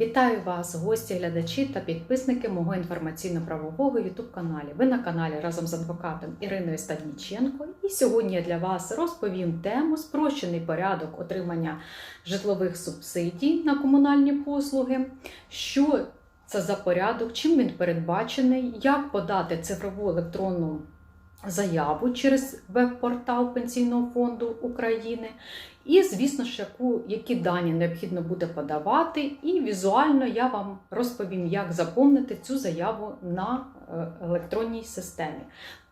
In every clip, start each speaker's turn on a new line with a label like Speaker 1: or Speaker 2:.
Speaker 1: Вітаю вас, гості, глядачі та підписники мого інформаційно-правового youtube каналі. Ви на каналі разом з адвокатом Іриною Стадніченко. І сьогодні я для вас розповім тему спрощений порядок отримання житлових субсидій на комунальні послуги. Що це за порядок, чим він передбачений, як подати цифрову електронну заяву через веб-портал Пенсійного фонду України. І, звісно ж, яку, які дані необхідно буде подавати, і візуально я вам розповім, як заповнити цю заяву на е, електронній системі.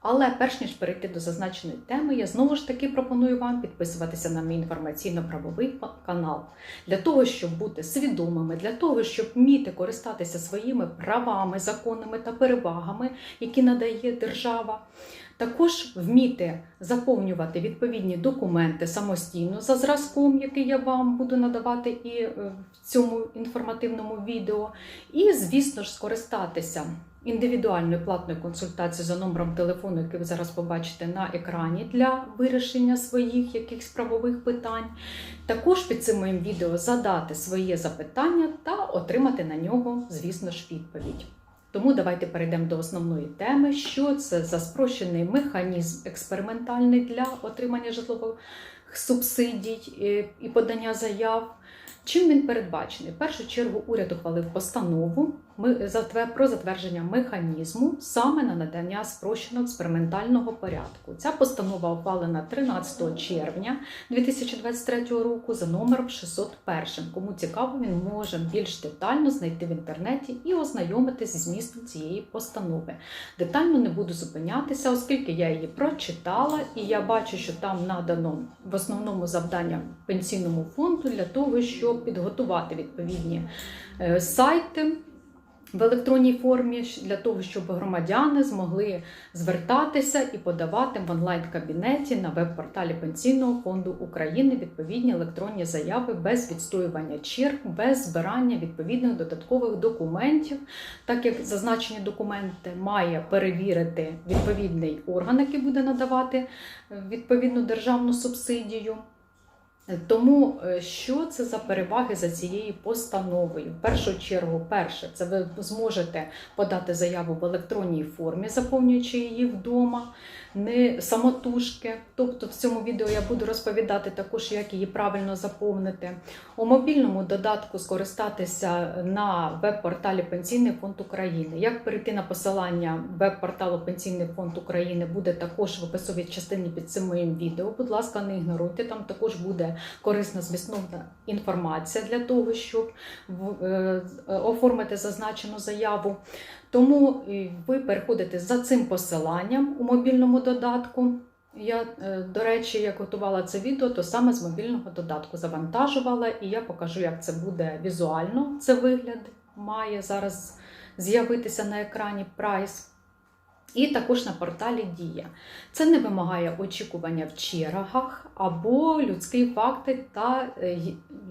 Speaker 1: Але перш ніж перейти до зазначеної теми, я знову ж таки пропоную вам підписуватися на мій інформаційно-правовий канал для того, щоб бути свідомими, для того, щоб вміти користатися своїми правами, законними та перевагами, які надає держава. Також вміти заповнювати відповідні документи самостійно за зразком, який я вам буду надавати і е, в цьому інформативному відео. І, звісно ж, скористатися індивідуальною платною консультацією за номером телефону, який ви зараз побачите на екрані для вирішення своїх якихось правових питань. Також під цим моїм відео задати своє запитання та отримати на нього, звісно ж, відповідь. Тому давайте перейдемо до основної теми, що це за спрощений механізм експериментальний для отримання житлових субсидій е, і подання заяв. Чим він передбачений? В першу чергу уряд ухвалив постанову про затвердження механізму саме на надання спрощеного експериментального порядку. Ця постанова ухвалена 13 червня 2023 року за номером 601. Кому цікаво, він може більш детально знайти в інтернеті і ознайомитися зі змістом цієї постанови. Детально не буду зупинятися, оскільки я її прочитала, і я бачу, що там надано в основному завдання пенсійному фонду для того, щоб підготувати відповідні е, сайти. В електронній формі для того, щоб громадяни змогли звертатися і подавати в онлайн-кабінеті на веб-порталі Пенсійного фонду України відповідні електронні заяви без відстоювання черг, без збирання відповідних додаткових документів, так як зазначені документи має перевірити відповідний орган, який буде надавати е, відповідну державну субсидію. Тому е, що це за переваги за цією постановою? В першу чергу, перше, це ви зможете подати заяву в електронній формі, заповнюючи її вдома, не самотужки. Тобто в цьому відео я буду розповідати також, як її правильно заповнити. У мобільному додатку скористатися на веб-порталі Пенсійний фонд України. Як перейти на посилання веб-порталу Пенсійний фонд України буде також в описовій частині під цим моїм відео. Будь ласка, не ігноруйте. Там також буде корисна змістовна інформація для того, щоб в- е, оформити зазначену заяву. Тому ви переходите за цим посиланням у мобільному додатку. Я, е, до речі, як готувала це відео, то саме з мобільного додатку завантажувала, і я покажу, як це буде візуально. Це вигляд має зараз з'явитися на екрані прайс. І також на порталі Дія. Це не вимагає очікування в чергах або людський факти та е,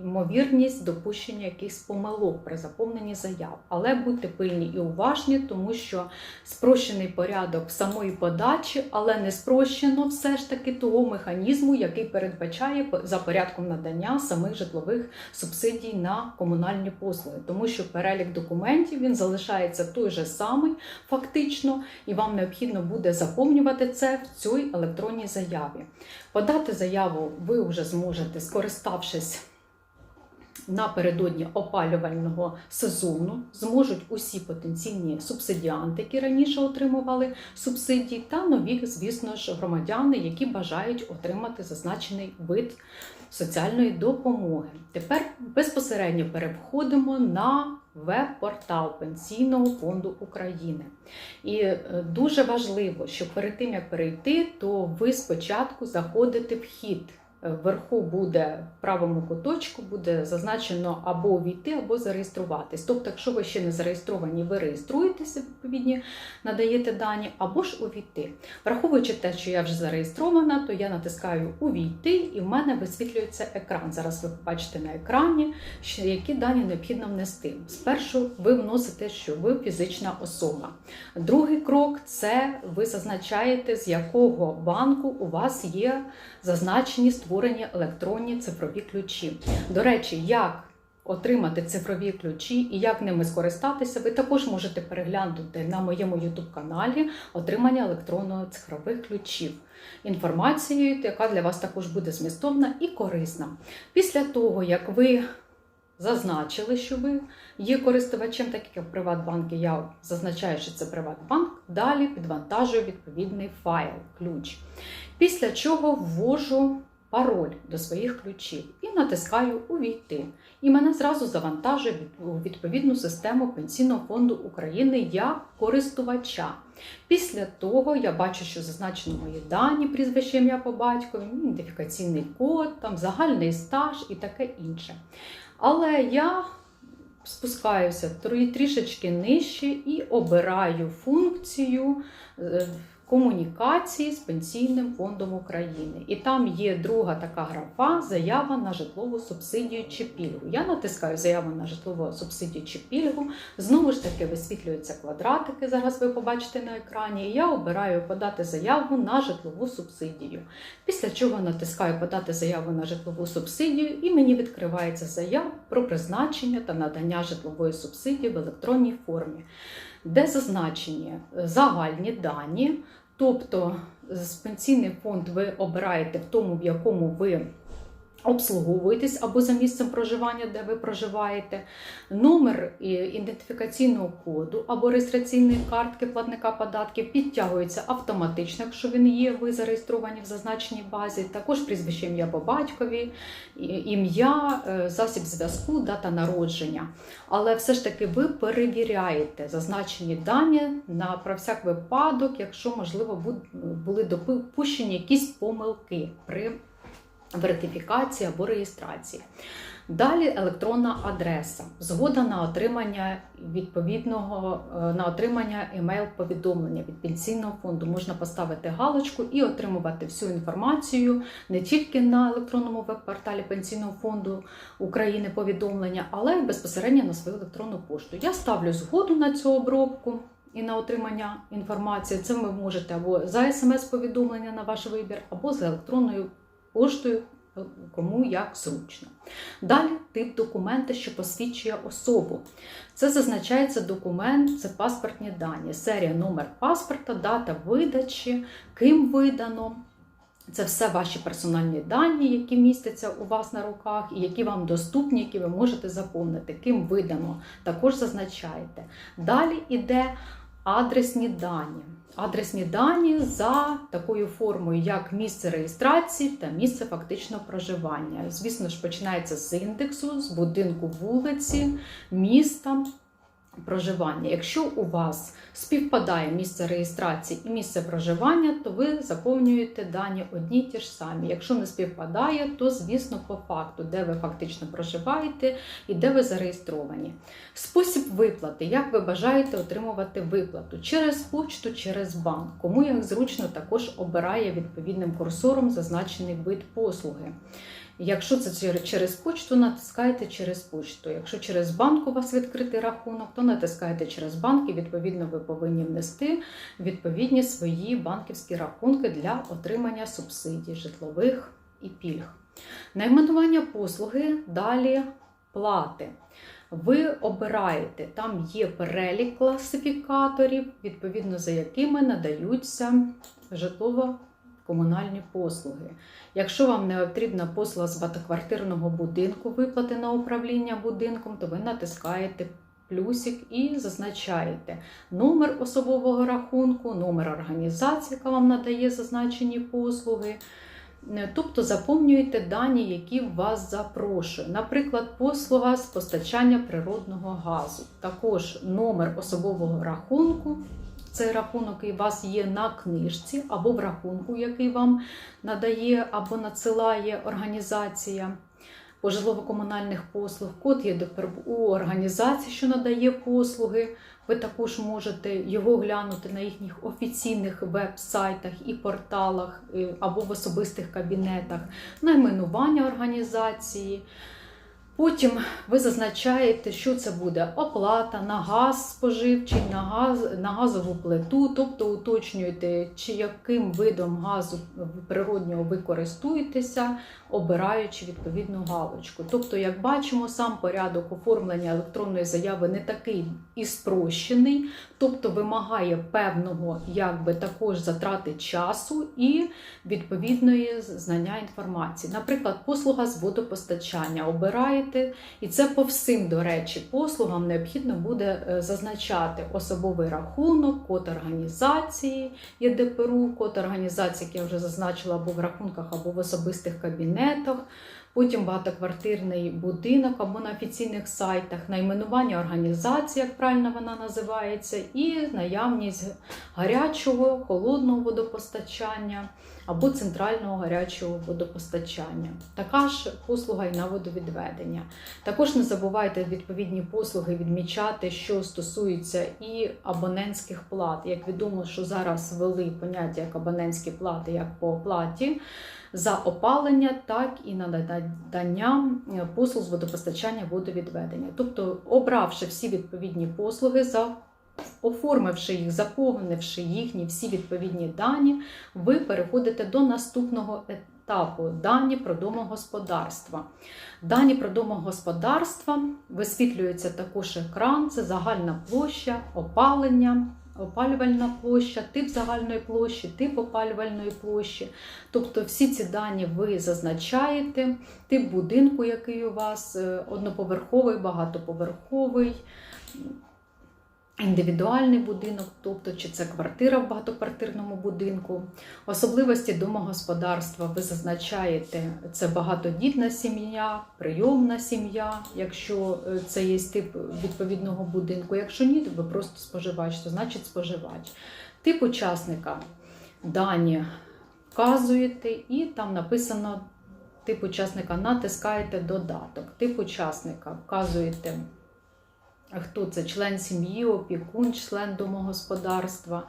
Speaker 1: ймовірність допущення якихось помилок при заповненні заяв. Але будьте пильні і уважні, тому що спрощений порядок самої подачі, але не спрощено все ж таки того механізму, який передбачає за порядком надання самих житлових субсидій на комунальні послуги, тому що перелік документів він залишається той же самий фактично, і вам необхідно буде заповнювати це в цій електронній заяві. Подати заяву ви вже зможете, скориставшись напередодні опалювального сезону, зможуть усі потенційні субсидіанти, які раніше отримували субсидії, та нові, звісно ж, громадяни, які бажають отримати зазначений вид соціальної допомоги. Тепер безпосередньо переходимо на веб-портал Пенсійного фонду України. І е, дуже важливо, що перед тим як перейти, то ви спочатку заходите в хід. Вверху буде в правому куточку буде зазначено або увійти, або зареєструватись. Тобто, якщо ви ще не зареєстровані, ви реєструєтеся відповідні, надаєте дані, або ж увійти. Враховуючи те, що я вже зареєстрована, то я натискаю увійти, і в мене висвітлюється екран. Зараз ви побачите на екрані, які дані необхідно внести. Спершу ви вносите, що ви фізична особа. Другий крок це ви зазначаєте, з якого банку у вас є зазначені створені електронні цифрові ключі. До речі, як отримати цифрові ключі і як ними скористатися, ви також можете переглянути на моєму YouTube каналі отримання електронно цифрових ключів. Інформацією, яка для вас також буде змістовна і корисна. Після того, як ви зазначили, що ви є користувачем, так як в Приватбанку я зазначаю, що це Приватбанк, далі підвантажую відповідний файл, ключ. Після чого ввожу пароль до своїх ключів і натискаю Увійти. І мене зразу завантажує відповідну систему Пенсійного фонду України як користувача. Після того я бачу, що зазначено мої дані, прізвище ім'я по батькові, ідентифікаційний код, там загальний стаж і таке інше. Але я спускаюся трі- трішечки нижче і обираю функцію е, комунікації з Пенсійним фондом України. І там є друга така графа заява на житлову субсидію чи пільгу. Я натискаю заяву на житлову субсидію чи пільгу. Знову ж таки висвітлюються квадратики. Зараз ви побачите на екрані. І я обираю подати заяву на житлову субсидію. Після чого натискаю подати заяву на житлову субсидію, і мені відкривається заява про призначення та надання житлової субсидії в електронній формі, де зазначені загальні дані. Тобто з пенсійний фонд ви обираєте в тому, в якому ви обслуговуєтесь або за місцем проживання, де ви проживаєте, номер ідентифікаційного коду або реєстраційної картки платника податків підтягується автоматично, якщо він є, ви зареєстровані в зазначеній базі. Також прізвище ім'я по батькові, ім'я, е, засіб зв'язку, дата народження. Але все ж таки ви перевіряєте зазначені дані на про всяк випадок, якщо можливо були допущені якісь помилки при верифікації або реєстрації. Далі електронна адреса, згода на отримання відповідного е, на отримання емейл-повідомлення від пенсійного фонду. Можна поставити галочку і отримувати всю інформацію не тільки на електронному веб-порталі Пенсійного фонду України повідомлення, але й безпосередньо на свою електронну пошту. Я ставлю згоду на цю обробку. І на отримання інформації це ви можете або за смс-повідомлення на ваш вибір, або за електронною поштою, кому як зручно. Далі тип документа, що посвідчує особу. Це зазначається документ, це паспортні дані, серія, номер паспорта, дата видачі, ким видано. Це все ваші персональні дані, які містяться у вас на руках, і які вам доступні, які ви можете заповнити, ким видано, також зазначаєте. Далі йде адресні дані. Адресні дані за такою формою, як місце реєстрації та місце фактичного проживання. Звісно ж, починається з індексу, з будинку вулиці, міста. Проживання. Якщо у вас співпадає місце реєстрації і місце проживання, то ви заповнюєте дані одні й ті ж самі. Якщо не співпадає, то звісно по факту, де ви фактично проживаєте і де ви зареєстровані. Спосіб виплати, як ви бажаєте отримувати виплату через почту, через банк. Кому як зручно також обирає відповідним курсором зазначений вид послуги. Якщо це через почту, натискаєте через почту. Якщо через банк у вас відкритий рахунок, то натискаєте через банк і відповідно ви повинні внести відповідні свої банківські рахунки для отримання субсидій житлових і пільг. Найменування послуги далі плати. Ви обираєте, там є перелік класифікаторів, відповідно за якими надаються житлово-комунальні послуги. Якщо вам не потрібна послуга з багатоквартирного будинку, виплати на управління будинком, то ви натискаєте плюсик і зазначаєте номер особового рахунку, номер організації, яка вам надає зазначені послуги. Е, Тобто заповнюєте дані, які вас запрошує. Наприклад, послуга з постачання природного газу. Також номер особового рахунку. Цей рахунок і у вас є на книжці або в рахунку, який вам надає або надсилає організація по житлово-комунальних послуг. Код є у організації, що надає послуги. Ви також можете його глянути на їхніх офіційних веб-сайтах і порталах е, або в особистих кабінетах, найменування організації. Потім ви зазначаєте, що це буде оплата на газ споживчий, на газ, на газову плиту, тобто уточнюєте, чи яким видом газу природнього ви користуєтеся, обираючи відповідну галочку. Тобто, як бачимо, сам порядок оформлення електронної заяви не такий і спрощений, тобто вимагає певного якби також затрати часу і відповідної знання інформації. Наприклад, послуга з водопостачання обираєте, і це по всім, до речі, послугам необхідно буде е, зазначати особовий рахунок, код організації ЄДПРУ, код організації, як я вже зазначила, або в рахунках, або в особистих кабінетах. Потім багатоквартирний будинок або на офіційних сайтах, найменування організації, як правильно вона називається, і наявність гарячого, холодного водопостачання або центрального гарячого водопостачання. Така ж послуга і на водовідведення. Також не забувайте відповідні послуги відмічати, що стосується і абонентських плат. Як відомо, що зараз ввели поняття як абонентські плати, як по оплаті за опалення, так і на надання послуг з водопостачання водовідведення. Тобто, обравши всі відповідні послуги за Оформивши їх, заповнивши їхні всі відповідні дані, ви переходите до наступного етапу дані про домогосподарства. Дані про домогосподарства висвітлюється також екран, це загальна площа, опалення, опалювальна площа, тип загальної площі, тип опалювальної площі. Тобто всі ці дані ви зазначаєте, тип будинку, який у вас е, одноповерховий, багатоповерховий. Індивідуальний будинок, тобто чи це квартира в багатоквартирному будинку. Особливості домогосподарства ви зазначаєте, це багатодітна сім'я, прийомна сім'я, якщо е, це є тип відповідного будинку. Якщо ні, то ви просто споживач, то значить споживач. Тип учасника дані вказуєте, і там написано тип учасника, натискаєте додаток. Тип учасника вказуєте хто це член сім'ї, опікун, член домогосподарства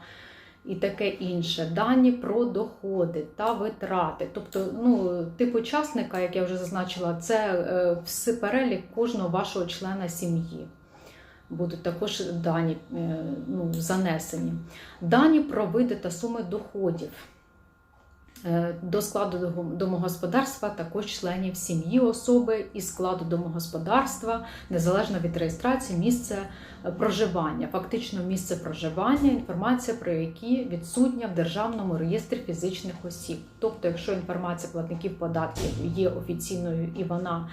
Speaker 1: і таке інше. Дані про доходи та витрати. Тобто, ну, тип учасника, як я вже зазначила, це е, все перелік кожного вашого члена сім'ї. Будуть також дані е, ну, занесені. Дані про види та суми доходів. Е, до складу домогосподарства також членів сім'ї особи і складу домогосподарства, незалежно від реєстрації, місце е, проживання, фактично місце проживання, інформація про які відсутня в державному реєстрі фізичних осіб. Тобто, якщо інформація платників податків є офіційною і вона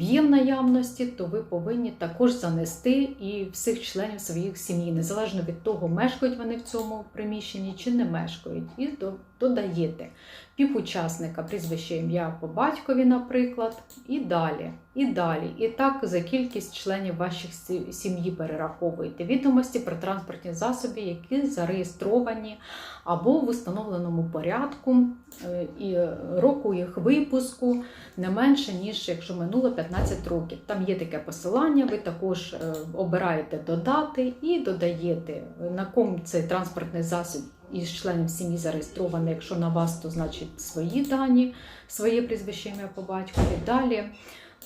Speaker 1: є в наявності, то ви повинні також занести і всіх членів своїх сім'ї, незалежно від того, мешкають вони в цьому приміщенні чи не мешкають, і додаєте півучасника, прізвище ім'я по батькові, наприклад, і далі. І далі. І так за кількість членів ваших сім'ї перераховуєте відомості про транспортні засоби, які зареєстровані або в установленому порядку е, і року їх випуску не менше, ніж якщо минуло 15 років. Там є таке посилання, ви також е, обираєте додати і додаєте, на ком цей транспортний засіб із членів сім'ї зареєстрований. Якщо на вас, то значить свої дані, своє прізвище ім'я по батькові. Далі.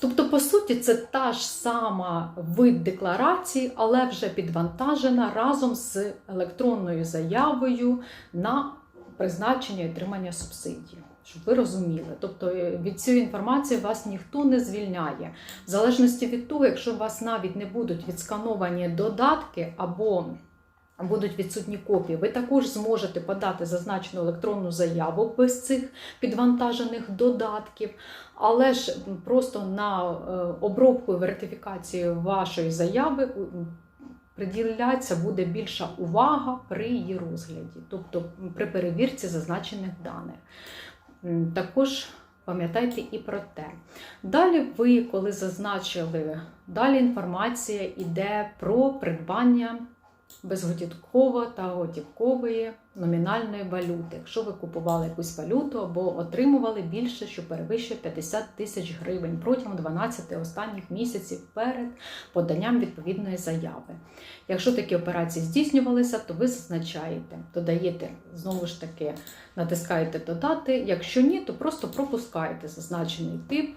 Speaker 1: Тобто, по суті, це та ж сама вид декларації, але вже підвантажена разом з електронною заявою на призначення і отримання субсидії. Щоб ви розуміли, тобто е, від цієї інформації вас ніхто не звільняє. В залежності від того, якщо у вас навіть не будуть відскановані додатки або будуть відсутні копії, ви також зможете подати зазначену електронну заяву без цих підвантажених додатків, але ж просто на е, обробку і вертифікацію вашої заяви приділяється буде більша увага при її розгляді, тобто при перевірці зазначених даних. Також пам'ятайте і про те. Далі ви, коли зазначили, далі інформація йде про придбання безготівково та готівкової номінальної валюти, якщо ви купували якусь валюту або отримували більше, що перевищує 50 тисяч гривень протягом 12 останніх місяців перед поданням відповідної заяви. Якщо такі операції здійснювалися, то ви зазначаєте, додаєте, знову ж таки, натискаєте додати. Якщо ні, то просто пропускаєте зазначений тип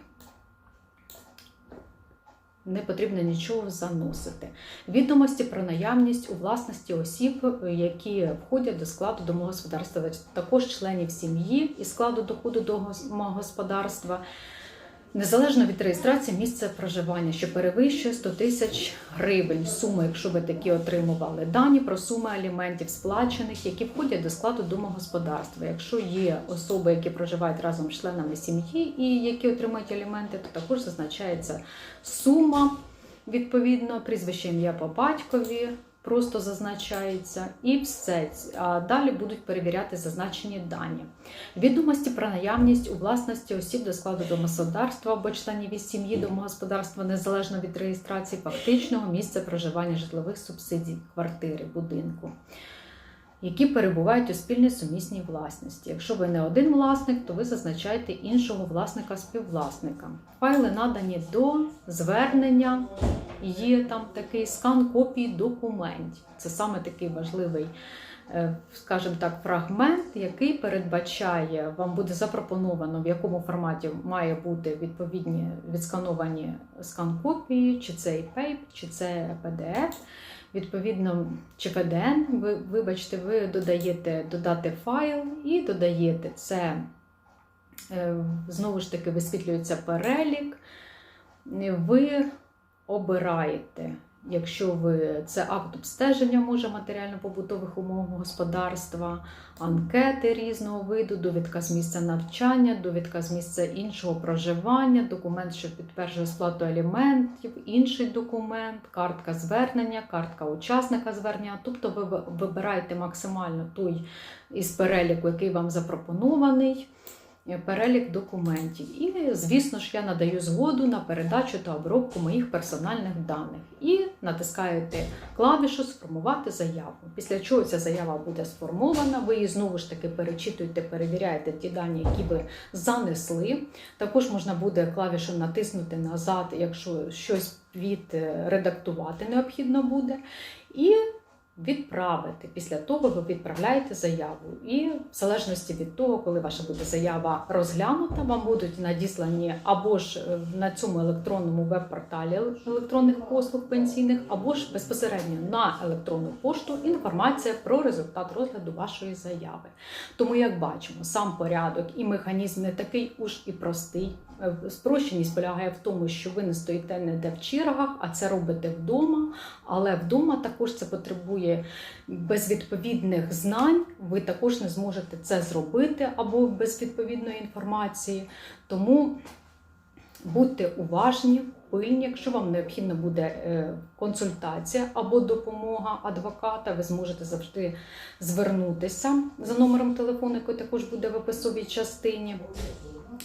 Speaker 1: не потрібно нічого заносити. Відомості про наявність у власності осіб, які входять до складу домогосподарства, також членів сім'ї і складу доходу домогосподарства, незалежно від реєстрації місця проживання, що перевищує 100 тисяч гривень. Суми, якщо ви такі отримували, дані про суми аліментів сплачених, які входять до складу домогосподарства. Якщо є особи, які проживають разом з членами сім'ї і які отримують аліменти, то також зазначається сума, відповідно, прізвище ім'я по батькові. Просто зазначається і все. Далі будуть перевіряти зазначені дані. Відомості про наявність у власності осіб до складу домогосподарства або членів із сім'ї домогосподарства незалежно від реєстрації фактичного місця проживання житлових субсидій, квартири, будинку, які перебувають у спільній сумісній власності. Якщо ви не один власник, то ви зазначаєте іншого власника-співвласника. Файли надані до звернення. Є там такий скан копій документів. Це саме такий важливий, е, скажімо так, фрагмент, який передбачає, вам буде запропоновано, в якому форматі має бути відповідні відскановані скан копії, чи це EPUB, чи це PDF. Відповідно, чи PDN, ви, вибачте, ви додаєте додати файл і додаєте це, е, знову ж таки, висвітлюється перелік. Ви обираєте, якщо ви це акт обстеження може матеріально-побутових умов господарства, анкети різного виду, довідка з місця навчання, довідка з місця іншого проживання, документ, що підтверджує сплату аліментів, інший документ, картка звернення, картка учасника звернення. Тобто ви вибираєте максимально той із переліку, який вам запропонований перелік документів. І, звісно ж, я надаю згоду на передачу та обробку моїх персональних даних. І натискаєте клавішу Сформувати заяву. Після чого ця заява буде сформована, ви її знову ж таки перечитуєте, перевіряєте ті дані, які ви занесли. Також можна буде клавішу натиснути назад, якщо щось відредактувати необхідно буде. І відправити. Після того ви відправляєте заяву. І в залежності від того, коли ваша буде заява розглянута, вам будуть надіслані або ж е, на цьому електронному веб-порталі електронних послуг пенсійних, або ж безпосередньо на електронну пошту інформація про результат розгляду вашої заяви. Тому, як бачимо, сам порядок і механізм не такий уж і простий. Е, Спрощеність полягає в тому, що ви не стоїте не де в чергах, а це робите вдома. Але вдома також це потребує без відповідних знань. Ви також не зможете це зробити або без відповідної інформації. Тому будьте уважні, пильні, якщо вам необхідна буде е, консультація або допомога адвоката, ви зможете завжди звернутися за номером телефону, який також буде в описовій частині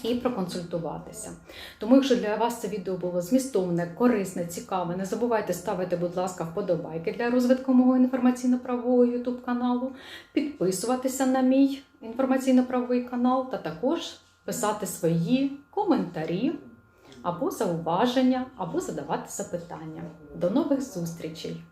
Speaker 1: і проконсультуватися. Тому, якщо для вас це відео було змістовне, корисне, цікаве, не забувайте ставити, будь ласка, вподобайки для розвитку мого інформаційно-правового YouTube каналу, підписуватися на мій інформаційно-правовий канал та також писати свої коментарі або зауваження, або задавати запитання. До нових зустрічей!